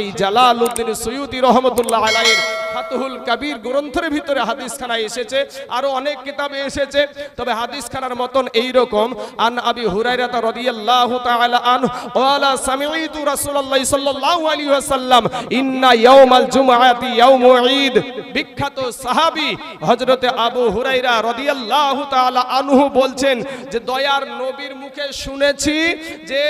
এই জালাল উদ্দিন সৈয়দি রহমতুল্লাহ আলাইয়ের ফাতহুল কাবির গ্রন্থের ভিতরে হাদিস খানা এসেছে, আরও অনেক কিতাবে এসেছে। তবে হাদিস খানার মতন এই রকম আন আবি হুরায়রা রাদিয়াল্লাহু তাআলা আন ওয়ালা সামিউতু রাসূলুল্লাহ সাল্লাল্লাহু আলাইহি ওয়াসাল্লাম, ইন্না ইয়াউমাল জুমআতি ইয়াউমু ঈদ। বিখ্যাত সাহাবী হযরতে আবু হুরায়রা রাদিয়াল্লাহু তাআলা আনহু বলছেন যে, দয়ার নবীর মুখে শুনেছি যে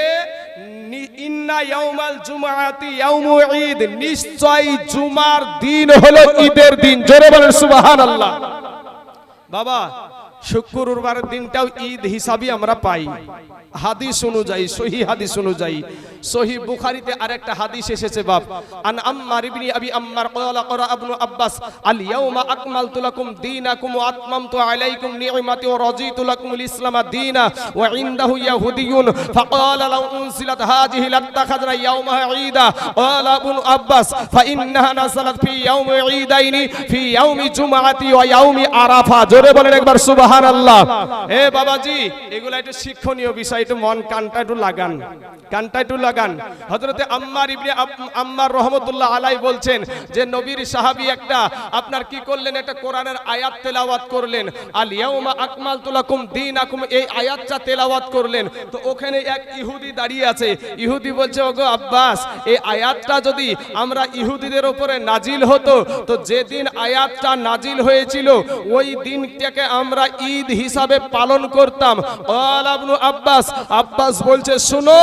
নিশ্চয় জুমার দিন হলো ঈদের দিন। বাবা শুক্রবারের দিনটাও ঈদ হিসাবে আমরা পাই। হাদিস অনুযায়ী, সহি হাদিস অনুযায়ী, সহি বুখারীতে আরেকটা হাদিস এসেছে বাপ। আন আম্মার ইবনি আবি আম্মার ক্বালা ক্বারা ইবনু আব্বাস, আল ইয়াউমা আকমালতু লাকুম দীনাকুম ওয়া আতমামতু আলাইকুম নি'মাতি ওয়া রাদিতু লাকুমুল ইসলাম দীনা ওয়া ইনদাহু ইয়াহুদিয়ুন। ফাকালা লাউ উনজিলাত হাযিহি লাত্তাখাযনা ইয়াউমাহা ঈদা। ক্বালা ইবনু আব্বাস ফাইন্নাহা নাযালাত ফি ইয়াউমি ঈদাইনি, ফি ইয়াউমি জুমআতি ওয়া ইয়াউমি আরাফা। জোরে বলেন একবার সুবহানাল্লাহ। এ বাবাজি, এগুলা একটু শিক্ষণীয় বিষয় একটু মন, কানটা একটু লাগান, কানটা একটু লাগান। হযরতে আম্মার ইবনে আম্মার রহমতুল্লাহ আলাই বলছেন যে, নবীর সাহাবী একটা, আপনার কি করলেন? একটা কোরআনের আয়াত তেলাওয়াত করলেন। আল ইয়াউমা আকমালতু লাকুম দীনাকুম, এই আয়াতটা তেলাওয়াত করলেন। তো ওখানে এক ইহুদি দাঁড়িয়ে আছে। ইহুদি বলছে, ওগো আব্বাস, এই আয়াতটা যদি আমরা ইহুদিদের ওপরে নাজিল হতো, তো যেদিন আয়াতটা নাজিল হয়েছিল, ওই দিনটাকে আমরা ঈদ হিসাবে পালন করতাম। আল আব্বাস আব্বাস বলছে, শুনো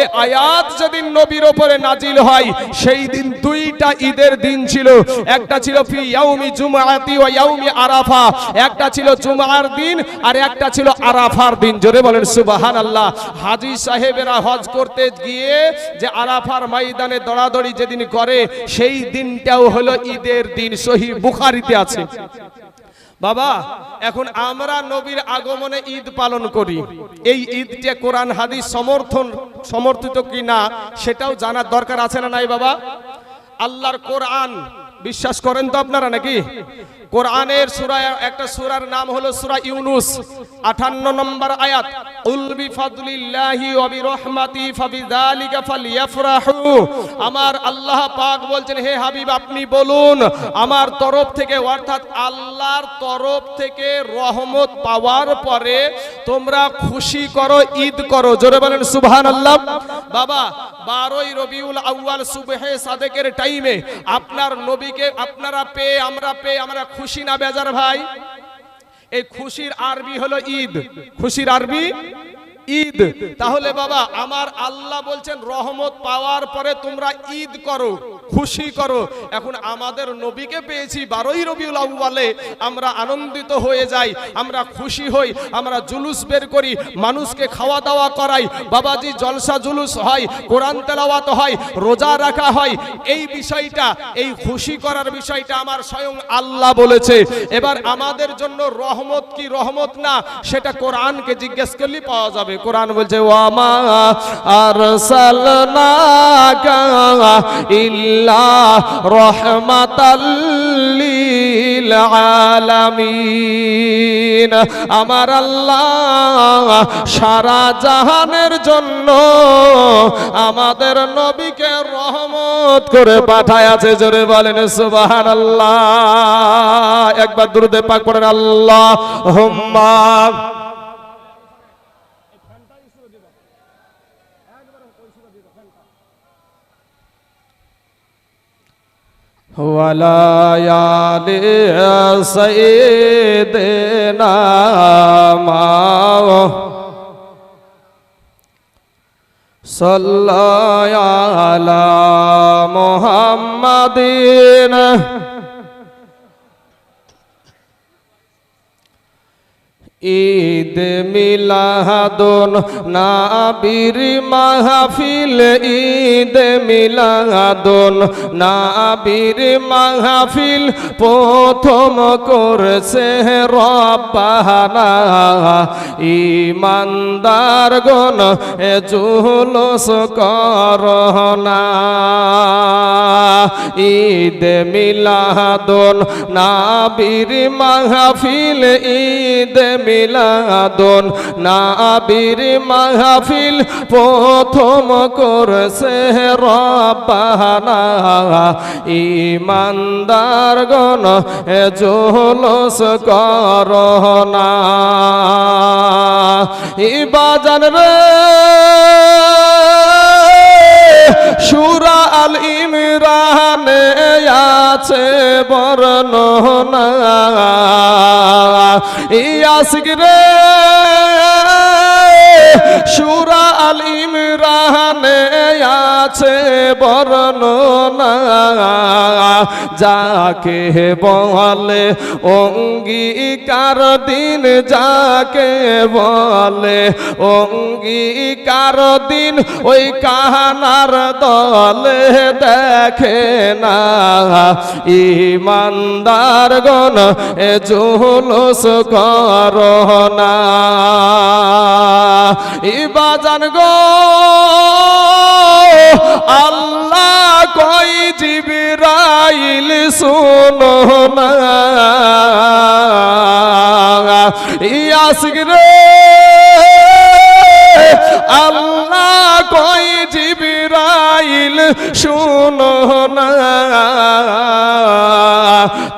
এই আয়াত যেদিন নবীর উপরে নাজিল হয়, সেই দিন দুইটা ঈদের দিন ছিল। একটা ছিল ফি ইয়াউমি জুমআতি ওয়া ইয়াউমি আরাফা, একটা ছিল জুমার দিন আর একটা ছিল আরাফার দিন। জোরে বলেন, সুবহানাল্লাহ। হাজী সাহেবেরা হজ করতে গিয়ে যে আরাফার ময়দানে দড়াদড়ি যেদিন করে, সেই দিনটাও হলো ঈদের দিন। সহি বুখারীতে আছে। বাবা, এখন আমরা নবীর আগমনে ঈদ পালন করি। এই ঈদটা কোরআন, হাদিস সমর্থন, সমর্থিত কি না সেটাও জানার দরকার আছে না নাই বাবা? আল্লাহর কোরআন, বিশ্বাস করেন তো আপনারা নাকি? কোরআনের সূরা একটা সুরার নাম হলো সূরা ইউনুস। 58 নম্বর আয়াত, উল বিফাদলিল্লাহি ওয়া বিরহমাতি ফাবিযালিকা ফালইফরাহু আমার আল্লাহ পাক বলছেন, হে হাবিব, আপনি বলুন, আমার তরফ থেকে, অর্থাৎ আল্লাহর তরফ থেকে রহমত পাওয়ার পরে তোমরা খুশি করো, ঈদ করো। জোরে বলেন, সুবহানাল্লাহ। বাবা, বারোই রবিউল আউয়াল সুবহে সাদেকের টাইমে আপনার নবীকে আপনারা পেয়ে, আমরা পেয়ে, আমরা খুশি না বেজার ভাই? এই খুশির আরবি হলো ঈদ। খুশির আরবি ঈদ। তাহলে বাবা, আমার আল্লাহ বলছেন, রহমত পাওয়ার পরে তোমরা ঈদ করো, খুশি করো। এখন আমাদের নবীকে পেয়েছি বারোই রবিউল আউ্বালে আমরা আনন্দিত হয়ে যাই, আমরা খুশি হই, আমরা জুলুস বের করি, মানুষকে খাওয়া দাওয়া করাই, বাবাজি জলসা জুলুস হয়, কোরআন তেলাওয়াত হয়, রোজা রাখা হয়, এই বিষয়টা, এই খুশি করার বিষয়টা আমার স্বয়ং আল্লাহ বলেছে। এবার আমাদের জন্য রহমত কি রহমত না, সেটা কোরআনকে জিজ্ঞেস করলে পাওয়া যাবে। কোরআন বলছে ওয়ামা আরসালনাকা ইল্লা রাহমাতাল লিল আলামিন। আমার আল্লাহ সারা জাহানের জন্য আমাদের নবীকে রহমত করে পাঠায় আছে জোরে বলেন সুবাহান আল্লাহ একবার দুরুদে পাক পড়েন আল্লাহ হুম্মা ولا يالي سيدنا ما صلى على محمد ঈদ মিলাদুন নাবির মাহফিল, ঈদ মিলাদুন নাবির মাহফিল প্রথম করছে রব্বানা। ইমানদার গণ এ জুলুস করনা। ঈদ মিলাদুন নাবির মাহফিল, ঈদ মিলাদুন নাবির মাহফিল প্রথম করছে রব্বানা। ইমানদার গণ জোলস করনা। ইবাজান রে। সুরা আল ইমরানে আছে বর্ণনা। ইয়াসিক রে। সুরা আল ইমরানে আছে বর্ণনা যাকে বলে অঙ্গীকার দিন, যাকে বলে অঙ্গীকার দিন, ওই কাহানার দলে দেখে না। ইমানদার গণ এ জুলুস করনা ইবাজান গো। আল্লাহ কই জিবরাইল শুনো না। ইয়াসিক আল্লাহ কই জিবরাইল শুনো না।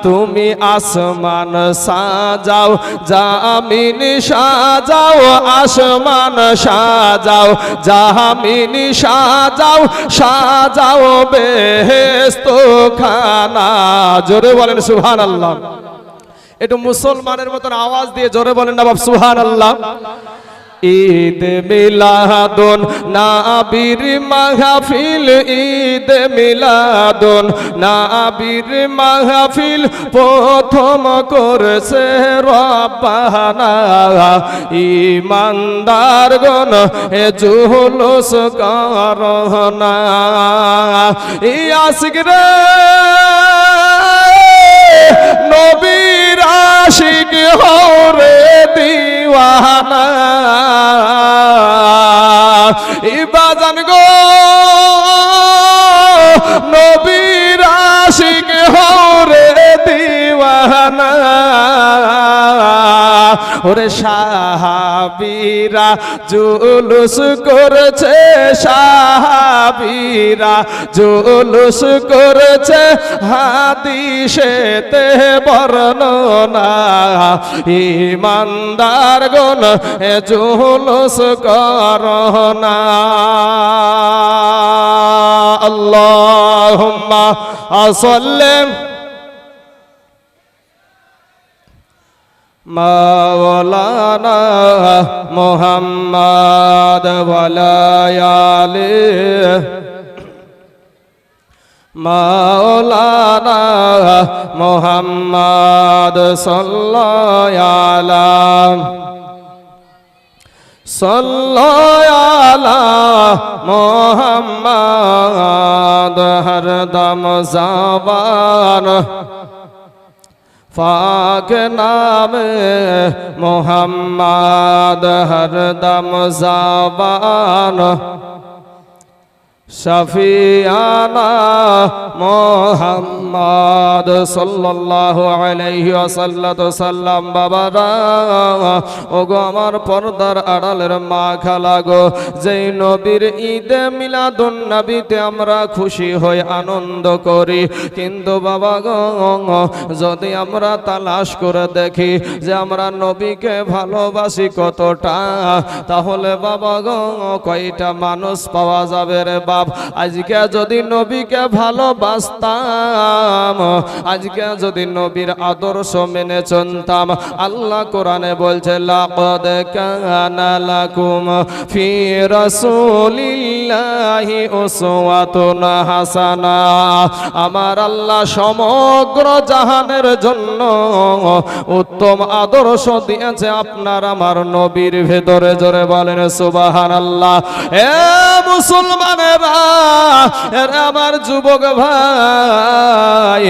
তুমি আসমান সাজাও, জামিন সাজাও, আসমান সাজাও, জামিন সাজাও সাজাও বেহেস্ত খানা জোরে বলেন সুহান আল্লাহ একটু মুসলমানের মতন আওয়াজ দিয়ে জোরে বলেন না বাপ সুহান আল্লাহ ঈদ মিলাদুন, নাবির মাহফিল, ঈদ মিলাদুন। নাবির মাহফিল প্রথম করছে রব্বানা। ইমানদার গণ এ জুলুস করনা। ইয়াসিক আশিক হরে দিওয়ানা। ইবাজান গো নবীর আশিক হরে ওরে সাহাবীরা, জুলুস করেছে সাহাবীরা, জুলুস করেছে হাদিসেতে বর্ণনা। ইমানদার গণ জুলুস করনা আল্লাহুম্মা আসাল্লিম মাওলানা মোহাম্মদ ওয়ালায়ালে মাওলানা মোহাম্মদ সাল্লাল্লাহু সাল্লাল্লাহু মোহাম্মদ হরদম জাবান ফাক নাম মোহাম্মদ হরদম জাবান। শফিয়ানা মোহাম্মদ সাল্লাল্লাহু আলাইহি ওয়াসাল্লাতু সাল্লাম, বাবারা, ওগো আমার পর্দার আড়ালের মা খালা গো, যেই নবীর ঈদ মিলাদুন নবীতে আমরা খুশি হই, আনন্দ করি। কিন্তু বাবা গো, যদি আমরা তালাশ করে দেখি যে আমরা নবীকে ভালোবাসি কতটা, তাহলে বাবা গো, কয়টা মানুষ পাওয়া যাবে রে বাপ, আজকে যদি নবীকে ভালোবাসতাম, আজকে যদি নবীর আদর্শ মেনে চলতাম, আল্লাহ কোরআনে বলছে, লাকদ কানা লাকুম ফি রাসূলিল্লাহি উসওয়াতুন হাসানা। আমার আল্লাহ সমগ্র জাহানের জন্য উত্তম আদর্শ দিয়েছে আপনার আমার নবীর ভেতরে। জোরে বলেন সুবাহান আল্লাহ এ মুসলমানেরা আমার যুবক ভাই,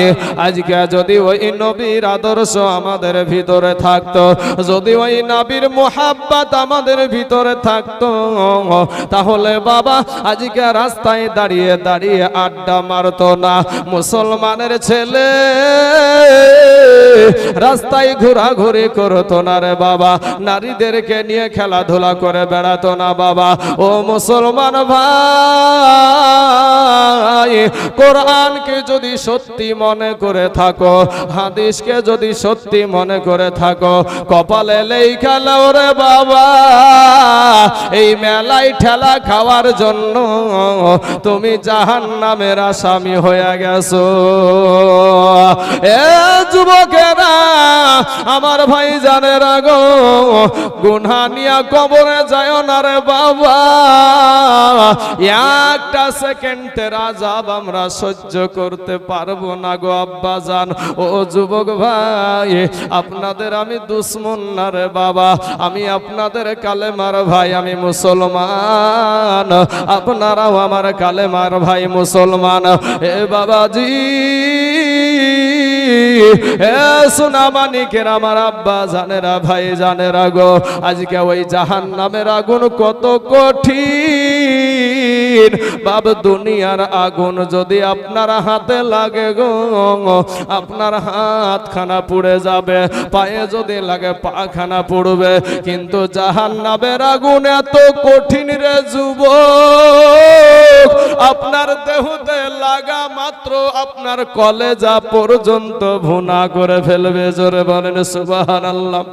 আজকে যদি ওই নবীর আদর্শ আমাদের ভিতরে থাকতো, যদি ওই নবীর মোহাব্বত আমাদের ভিতরে থাকতো, তাহলে বাবা আজকে রাস্তায় দাঁড়িয়ে দাঁড়িয়ে আড্ডা মারতো না। মুসলমানের ছেলে রাস্তায় ঘোরাঘুরি করতো না রে বাবা, নারীদেরকে নিয়ে খেলাধুলা করে বেড়াতো না বাবা। ও মুসলমান ভাই কোরআনকে যদি সত্যি মনে করে থাকো, হাদিসকে যদি সত্যি মনে করে থাকো, কপালে লেখা লাও রে বাবা। এই মেলায় ঠেলা খাওয়ার জন্য তুমি জাহান নামের আসামি হয়ে গেছো। এ যুবকেরা, আমার ভাই জানে রাগো গুনহা নিয়া কবরে যায় না রে বাবা। একটা সেকেন্ডের আজাব আমরা সহ্য করতে পারব না গো আব্বা জান ও যুবক ভাই, আপনাদের আমি দুশ্মন না রে বাবা। আমি আপনাদের কালেমার ভাই, আমি মুসলমান। আপনারাও আমার কালেমার ভাই, মুসলমান। এ বাবাজি এ সোনা মানিকের আমার আব্বা জানেরা, ভাই জানেরা গো। আজকে ওই জাহান নামের আগুন কত কঠিন। বাব দুনিয়ার আগুন যদি আপনার হাতে লাগে গো, আপনার হাত খানা পুড়ে যাবে, পায়ে যদি লাগে পা খানা পুড়বে, কিন্তু জাহান নামের আগুন এত কঠিন রে যুবক। আপনার দেহতে লাগা মাত্র আপনার কলেজা পর্যন্ত ভুনা করে ফেলবে, জোরে বলেন সুবাহান আল্লাহ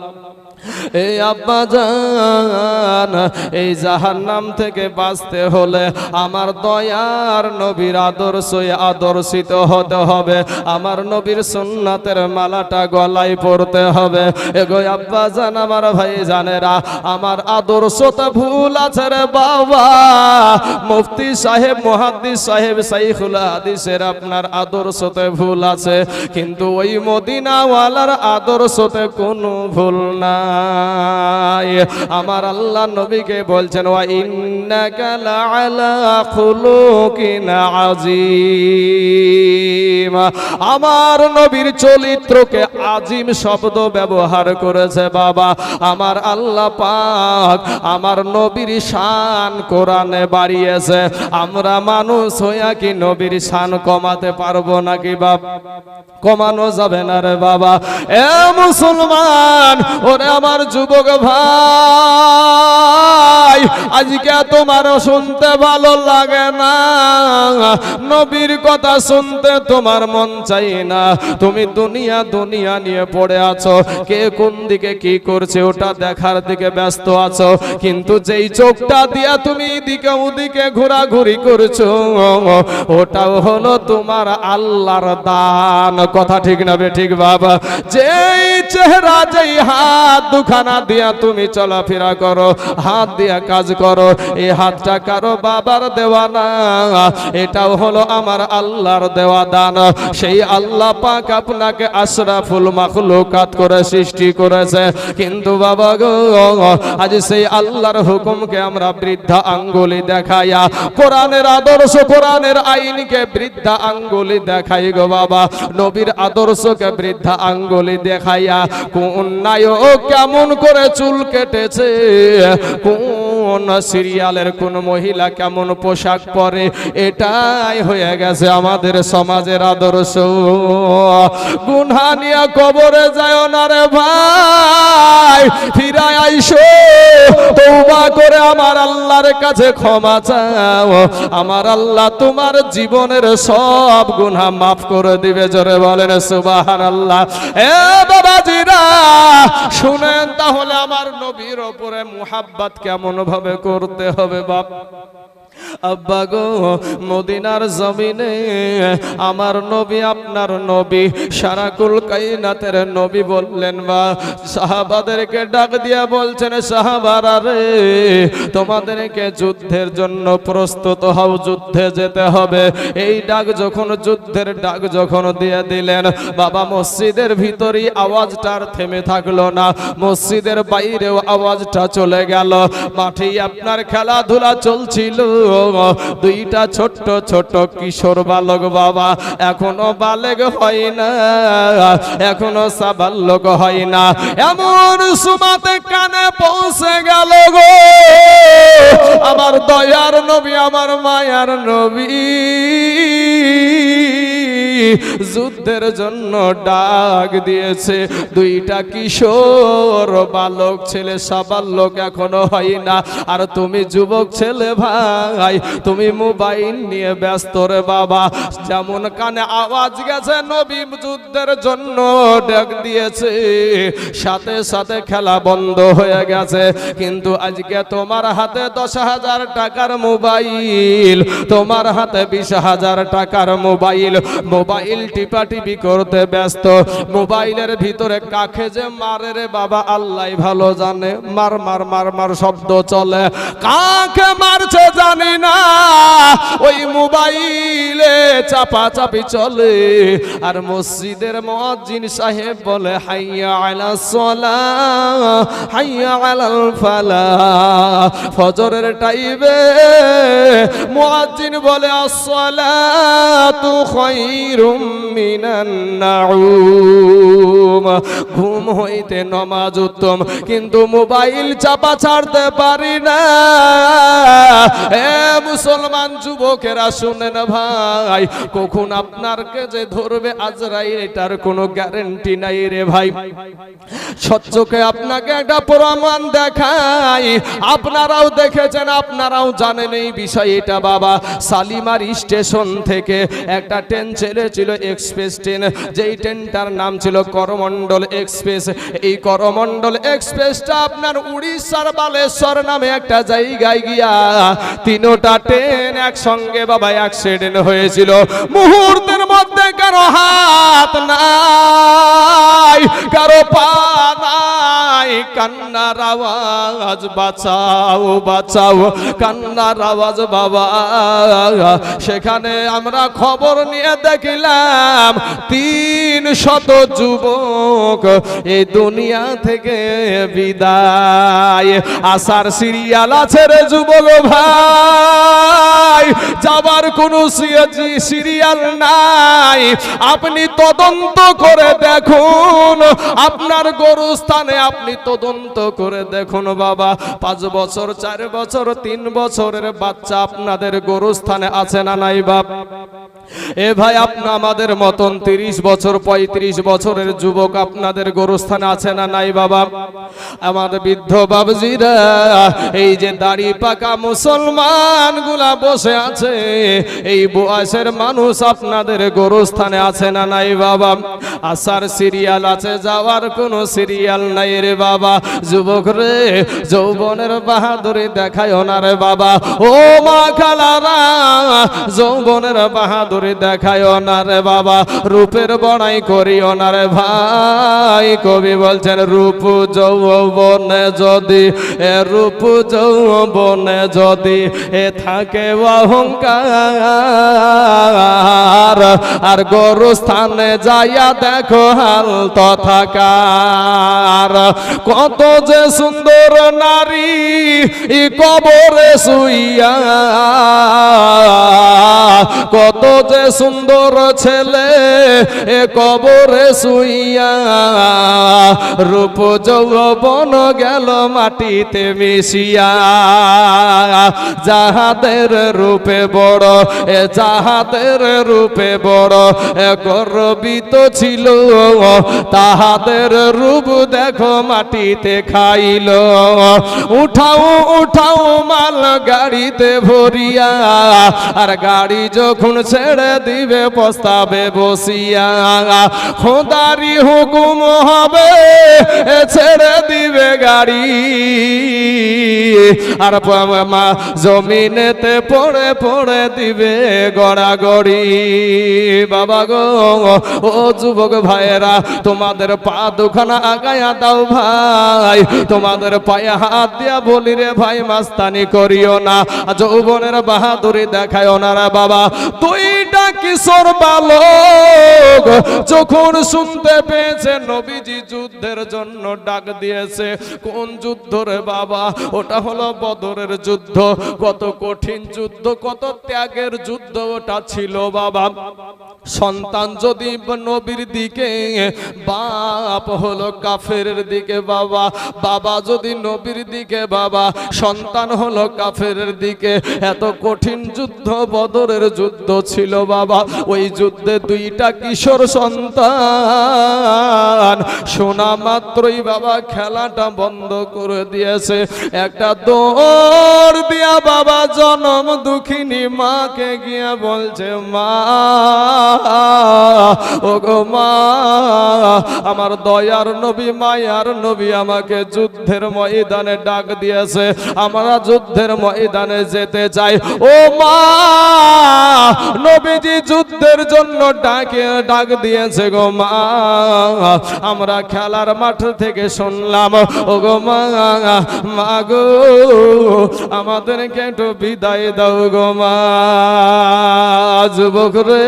এই আব্বা জান, এই জাহান্নাম থেকে বাঁচতে হলে আমার দয়ার নবীর আদর্শ আদর্শিত হতে হবে। আমার নবীর সুন্নাতের মালাটা গলায় পড়তে হবে। এগো আব্বা জান, আমার ভাই জানেরা, আমার আদর্শতা ভুল আছে রে বাবা। মুফতি সাহেব, মুহাদ্দিস সাহেব, সাইখুল হাদিসের আপনার আদর্শতে ভুল আছে। কিন্তু ওই মদিনাওয়ালার আদর্শতে কোনো ভুল নাই। আমার আল্লাহ নবীকে বলছেন ওয়া ইন্নাকা আজিম আমার নবীর চরিত্রকে আজিম শব্দ ব্যবহার করেছে বাবা। আমার আল্লাহ পাক আমার নবীর শান কোরআনে বাড়িয়েছে। আমরা মানুষ হইয়া কি নবীর শান কমাতে পারব নাকি বাপ? কমানো যাবে না রে বাবা। এ মুসলমান, ওরে আমার যুবক ভাই, আজকে তোমার শুনতে ভালো লাগে না। নবীর কথা শুনতে তোমার মন চাই না। তুমি দুনিয়া দুনিয়া নিয়ে পড়ে আছো। কে কোন দিকে কি করছে ওটা দেখার দিকে ব্যস্ত আছো। কিন্তু যেই চোখটা দিয়া তুমি এদিকে ওদিকে ঘোরাঘুরি করছ, ওটাও হলো তোমার আল্লাহর দান। কথা ঠিক না ঠিক বাবা? যেই চেহারা, যেই হাত দুখানা দিয়া তুমি চলাফেরা করো, হাত দিয়া কাজ করো এই হাতটা কারও বাবার দেওয়া না। এটাও হলো আমার আল্লাহর দেওয়া দান। সেই আল্লাহ পাক আপনাকে আশরাফুল মাখলুকাত করে সৃষ্টি করেছে। কিন্তু বাবা গো, আজ সেই আল্লাহর হুকুমকে আমরা বৃদ্ধা আঙ্গুলি দেখাইয়া, কোরআনের আদর্শ, কোরআনের আইনকে বৃদ্ধা আঙ্গুলি দেখাই গো বাবা। নবীর আদর্শকে বৃদ্ধা আঙ্গুলি দেখাইয়া, কোন নায়ক কেমন করে চুল কেটেছে, কোন সিরিয়ালের কোন মহিলা কেমন পোশাক পরে? এটাই হয়ে গেছে আমাদের সমাজের আদর্শ। গুনহা নিয়ে কবরে যায় না রে ভাই। ফিরায় আইসো তৌবা করে আমার আল্লাহর কাছে ক্ষমা চাও। আমার আল্লাহ তোমার জীবনের সব গুনাহ মাফ করে দিবে, জোরে বলেন সুবাহান আল্লাহ এ বাবাজিরা, শুনেন তাহলে আমার নবীর ওপরে মুহাব্বত কেমন ভাবে করতে হবে বাপ। আব্বা গো, মদিনার জমিনে আমার নবী, আপনার নবী, সারাকুল কাইনাতের নবী বললেন বা সাহাবাদেরকে ডাক দিয়া বলছেন, সাহাবারা রে, তোমাদেরকে যুদ্ধের জন্য প্রস্তুত হও, যুদ্ধে যেতে হবে। এই ডাক যখন, যুদ্ধের ডাক যখন দিয়ে দিলেন, বাবা, মসজিদের ভিতরেই আওয়াজটা আর থেমে থাকল না। মসজিদের বাইরেও আওয়াজটা চলে গেল। মাঠেই আপনার খেলাধুলা চলছিল। দুইটা ছোট্ট ছোট কিশোর বালক বাবা এখনও বালেক হয় না, এখনও সাবাল্যক হয় না। এমন সুমাতে কানে পৌঁছে গেল গো, আমার দয়ার নবী, আমার মায়ার নবী। যুদ্ধের জন্য ডাক দিয়েছে। দুইটা কিশোর বালক ছেলে, সবার লোক এখনও হয় না। আর তুমি যুবক ছেলে ভাই, তুমি মোবাইল নিয়ে ব্যস্ত রে বাবা। যেমন কানে আওয়াজ গেছে, নবী যুদ্ধের জন্য ডাক দিয়েছে। সাথে সাথে খেলা বন্ধ হয়ে গেছে। কিন্তু আজকে তোমার হাতে দশ হাজার টাকার মোবাইল, তোমার হাতে বিশ হাজার টাকার মোবাইল। মোবাইল টিপা টিপি করতে ব্যস্ত। মোবাইলের ভিতরে কাকে যে মারে রে বাবা আল্লাহ ভালো জানে। মার মার মার মার শব্দ চলে। কাকে মারছে জানি না। ওই মোবাইলে চাপা চাপি চলে। আর মসজিদের মুয়াজ্জিন সাহেব বলে, হাইয়া আলা সলা, হাইয়া আলাল ফালা। ফজরের টাইমে মুয়াজ্জিন বলে, আসসালাতু নাউম ঘুম হইতে নমাজ উত্তম, কিন্তু মোবাইল চাপা ছাড়তে পারি না। মুসলমান যুবকেরা, শুনেন ভাই, কখন আপনারকে যে ধরবে আজরাইল, এটার কোনো গ্যারেন্টি নাই রে ভাই। সচ্চকে আপনাকে একটা প্রমাণ দেখাই। আপনারাও দেখেছেন, আপনারাও জানেন এই বিষয় এটা বাবা। সালিমার স্টেশন থেকে একটা ট্রেন ছেড়েছিল এক্সপ্রেস ট্রেন। যেই ট্রেনটার নাম ছিল করমণ্ডল এক্সপ্রেস। এই করমণ্ডল এক্সপ্রেসটা আপনার উড়িষ্যার বালেশ্বর নামে একটা জায়গায় গিয়া তিনোটা ট্রেন একসঙ্গে বাবা অ্যাক্সিডেন্ট হয়েছিল। মুহূর্তের মধ্যে কারও হাত নাই, কারও পা নাই। কান্নার আওয়াজ, বাঁচাও বাঁচাও, কান্নার আওয়াজ বাবা। সেখানে আমরা খবর নিয়ে দেখিলাম তিন শত যুবক এই দুনিয়া থেকে বিদায়। আসার সিরিয়াল আছে রে যুবক ভাই, যাবার কোনো সিরিয়াল নাই। আপনি তদন্ত করে দেখুন, আপনার গরুস্থানে আপনি তদন্ত করে দেখুন বাবা। পাঁচ বছর, চার বছর, তিন বছরের বাচ্চা আপনাদের গরুস্থানে আছে না নাই বাপ? এ ভাই, আপনা আমাদের মতন তিরিশ বছর, পঁয়ত্রিশ বছরের যুবক আপনাদের গরুস্থানে আছে না নাই, বাবা? আমার বৃদ্ধ বাবজিরা, এই যে দাড়ি পাকা মুসলমানগুলা বসে আছে, এই বয়সের মানুষ আপনাদের গরুস্থানে আছে না নাই, বাবা? আসার সিরিয়াল আছে, যাওয়ার কোনো সিরিয়াল নাই রে, বাবা। যুবক রে, যৌবনের বাহাদুরি দেখায় না রে, বাবা। ও মা খালারা, যৌবনের বাহাদুরি দেখায় না বাবা, রূপের বড়াই করিও না রে ভাই। কবি বলছেন, রূপ যৌবনে যদি, এ রূপ যৌবনে যদি, এ থাকে অহংকার। আর গরু স্থানে যাইয়া দেখো হাল তথাকার। কত যে সুন্দর নারী ই কবরে শুইয়া, কত যে সুন্দর ছেলে, এ কবরে শুইয়া রূপ যৌবন গেল মাটিতে মিশিয়া। যাহাদের রূপে বড়, এ যাহাদের রূপে বড়, এ গর্বিত ছিল, তাহাদের রূপ দেখো মাটিতে খাইল। উঠাও উঠাও মাল গাড়িতে ভরিয়া, আর গাড়ি যখন ছেড়ে দিবে প্রস্তাবে বসিয়া। খোদারি হুকুম হবে ছেড়ে দিবে গাড়ি। আর মা জমিনেতে পড়ে পড়ে দিবে গড়াগড়ি। বাবা গো, ও যুবক ভাইয়েরা, তোমাদের পা দুখানা আগায়া দাও ভাই। তোমাদের পায়ে হাত দিয়া বলি রে ভাই, মাস্তানি করিও না। যৌবনের বাহাদুরি দেখায় ওনারা বাবা। কি কিশোর বালক? যখন শুনতে পেয়েছে, নবীজি যুদ্ধের জন্য ডাক দিয়েছে, কোন যুদ্ধ বাবা? ওটা হলো বদরের যুদ্ধ। কত কঠিন যুদ্ধ, কত ত্যাগের যুদ্ধ ওটা ছিল বাবা। সন্তান যদি নবীর দিকে, বাপ হলো কাফের দিকে বাবা। বাবা যদি নবীর দিকে বাবা, সন্তান হলো কাফের দিকে। এত কঠিন যুদ্ধ, বদরের যুদ্ধ ছিল বাবা। ওই যুদ্ধে দুইটা কিশোর সন্তান। শোনা মাত্রই বাবা খেলাটা বন্ধ করে দিয়েছে। একটা দৌড় দিয়া বাবা জনম দুঃখিনী মাকে গিয়ে বলছে, মা ও গো মা, আমার দয়ার নবী, মায়ার নবী আমাকে যুদ্ধের ময়দানে ডাক দিয়েছে। আমরা যুদ্ধের ময়দানে যেতে চাই। ও মা, নবীজি যুদ্ধের জন্য ডাকে, ডাক দিয়েছে গো মা, আমরা খেলার মাঠ থেকে শুনলাম, ও গো মা মা গো, আমাদেরকে একটু বিদায় দাও গো মা। যুবক রে,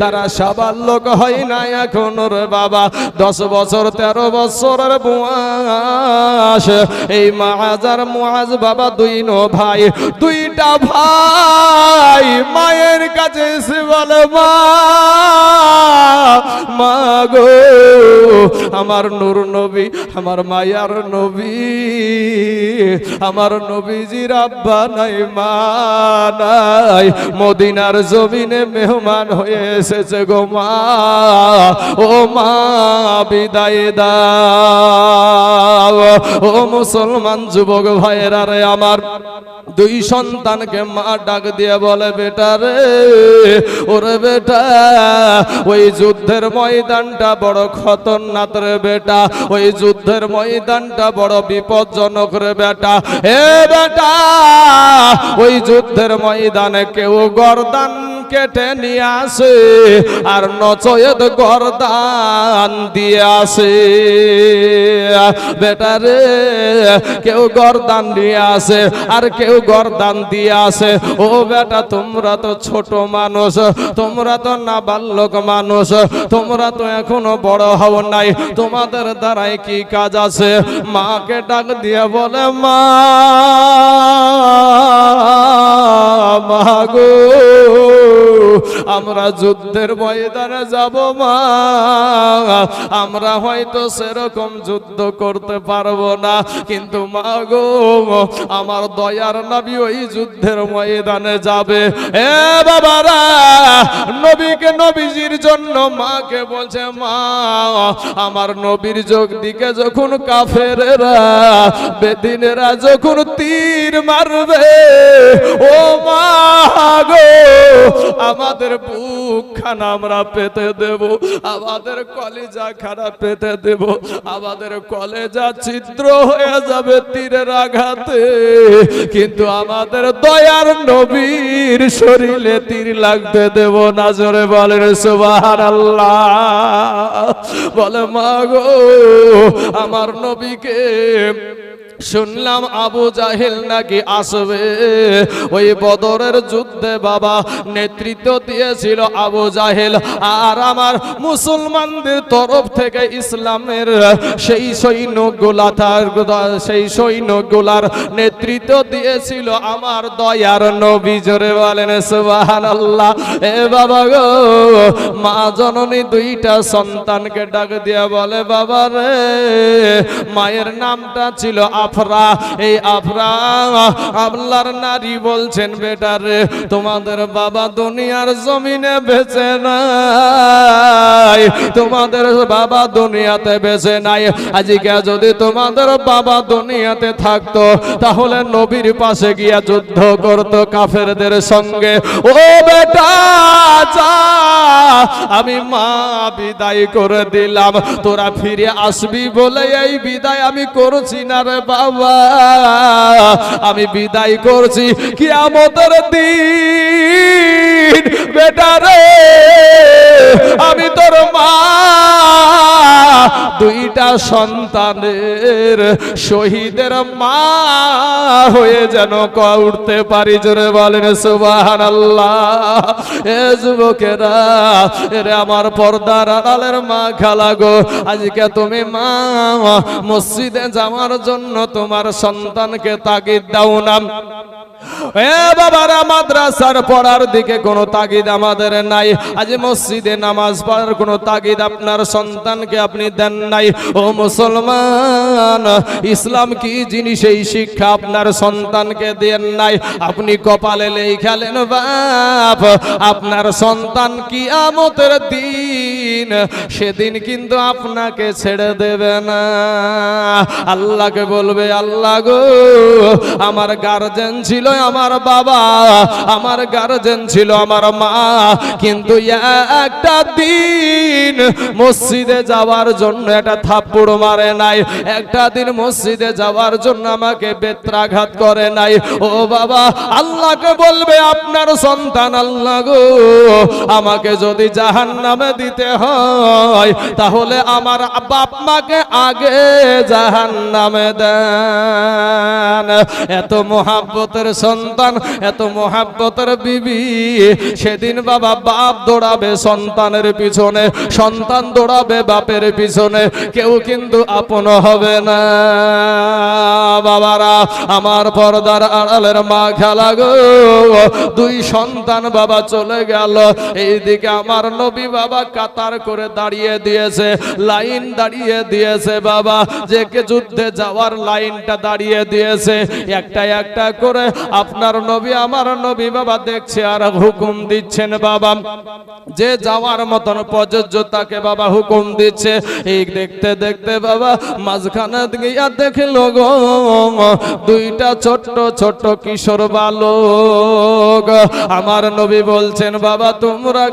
তারা সবার লোক হয় না এখন রে বাবা। দশ বছর, তেরো বছরের বয়স। এই মাজার মুআজ বাবা দুই নো ভাই, দুইটা ভাই মায়ের কাছে এসে বলে মা গো, আমার নূর নবী, আমার মায়ার নবী, আমার নবীজির আব্বা নাই, মা নাই, মদিনার জমিনে মেহমান হয়ে এসেছে গো মা। ও মা, বিদায় দাও। ও মুসলমান যুবক ভাইয়েরা রে, আমার দুই সন্তানকে মা ডাক দিয়ে বলে, বেটা রে ওরে বেটা, ওই যুদ্ধের ময়দানটা বড় খতরনাক রে বেটা, ওই যুদ্ধের ময়দানটা বড় বিপজ্জনক রে বেটা। হে বেটা, ওই যুদ্ধের ময়দানে কেউ গর্দান কেটে নিয়ে আসে আর নচয়েত গরদান দিয়ে আসে। বেটা রে, কেউ গরদান দিয়ে আসে আর কেউ গরদান দিয়ে আসে। ও বেটা, তোমরা তো ছোট মানুষ, তোমরা তো না বাল্যক মানুষ, তোমরা তো এখনও বড় হও নাই। তোমাদের দ্বারাই কি কাজ আছে? মাকে ডাক দিয়ে বলে, মা মা গো আমরা যুদ্ধের ময়দানে যাব মা। আমরা হয়তো সেরকম যুদ্ধ করতে পারব না। কিন্তু মা গো, আমার দয়ার নবী ওই যুদ্ধের ময়দানে যাবে। এ বাবারা, নবীকে নবীজির জন্য মাকে বলছে, মা, আমার নবীর যোগ দিকে যখন কাফেরেরা বেদিনেরা যখন তীর মারবে, ও মা গো, আমাদের বুক আমরা পেতে দেব, আমাদের কলেজা খানা পেতে দেব, আমাদের কলেজা ছিদ্র হয়ে যাবে তীরের আঘাতে। কিন্তু আমাদের দয়ার নবীর শরীরে তীর লাগতে দেব না, জোরে বলেন সুবাহান আল্লাহ বলে, মা গো, আমার নবীকে শুনলাম আবু জাহেল নাকি আসবে? ওই বদরের যুদ্ধে বাবা নেতৃত্ব দিয়েছিল আবু জাহেল। আর আমার মুসলমানদের তরফ থেকে ইসলামের সেই সৈন্যগুলা তার সেই সৈন্যগুলার নেতৃত্ব দিয়েছিল আমার দয়ার নবী। জোরে বলেন সুবাহান আল্লাহ এ বাবা গো, মা জননী দুইটা সন্তানকে ডাক দিয়া বলে, বাবা রে, মায়ের নামটা ছিল আফরা, এই আফরা, আল্লাহর নারী বলছেন, বেটা রে, তোমাদের বাবা দুনিয়ার জমিনে বেঁচে নাই। তোমাদের বাবা দুনিয়াতে বেঁচে নাই। আজকে যদি তোমাদের বাবা দুনিয়াতে থাকতো, তাহলে নবীর পাশে গিয়া যুদ্ধ করতো কাফেরদের সঙ্গে। ও বেটা, যা আমি মা বিদায় করে দিলাম। তোরা ফিরে আসবি বলে এই বিদায় আমি করছি না রে বাবা। আমি বিদায় করছি কিয়ামতের দিন। বেটা রে। আমি তোর মা। দুইটা সন্তানের শহীদের মা হয়ে যেন ক উঠতে পারি, জোরে বলেন সুবাহান আল্লাহ এ যুবকেরা, এরে আমার পর্দার আড়ালের মা খালা গো, আজকে তুমি মা, মসজিদে যাওয়ার জন্য তোমার সন্তানকে তাগিদ দাও না। এ বাবারা, মাদ্রাসার পড়ার দিকে কোনো তাগিদ আমাদের নাই। আজ মসজিদে নামাজ পড়ার কোনো তাগিদ আপনার সন্তানকে আপনি দেন নাই। ও মুসলমান, ইসলাম কি জিনিস এই শিক্ষা আপনার সন্তানকে দেন নাই? আপনি কপালে লেখালেন বাপ, আপনার সন্তান কি আমতের দিন সেদিন কিন্তু আপনাকে ছেড়ে দেবে না। আল্লাহকে বলবে, আল্লাহ গো, আমার গার্জেন ছিল আমার বাবা, আমার গার্জেন ছিল আমার মা। কিন্তু একটা দিন মসজিদে যাওয়ার জন্য একটা থাপ্পড় মারে নাই। একটা দিন মসজিদে যাওয়ার জন্য আমাকে বেত্রাঘাত করে নাই। ও বাবা, আল্লাহকে বলবে, আপনার সন্তান আল্লাহ গো, আমাকে যদি জাহান নামে দিতে হয়, তাহলে আমার বাপ মাকে আগে জাহান নামে দেন। এত মোহাব্বতের সন্তান, এত মোহাব্বতের বিবি, সেদিন বাবা বাপ দৌড়াবে সন্তানের পিছনে, সন্তান দৌড়াবে বাপের পিছনে, কেউ কিন্তু আপন হবে না। বাবারা, আমার পর্দার আড়ালের মা খেলা গো, দুই সন্তান বাবা চলে গেল, এইদিকে আমার নবী বাবা কাতার করে দাঁড়িয়ে দিয়েছে, লাইন দাঁড়িয়ে দিয়েছে বাবা। যে কে যুদ্ধে যাওয়ার লাইনটা দাঁড়িয়ে দিয়েছে, একটা একটা করে আপনার নবী, আমার নবী বাবা দেখছে আর হুকুম দিচ্ছেন বাবা। যে যাওয়ার মতন প্রযোজ্য তাকে বাবা হুকুম দিচ্ছে। এই দেখতে দেখতে বাবা, মাঝখানে গিয়া দেখল গো, দুইটা ছোট্ট ছোট্ট কিশোর বালক। আমার নবী বলছেন, বাবা, তোমরা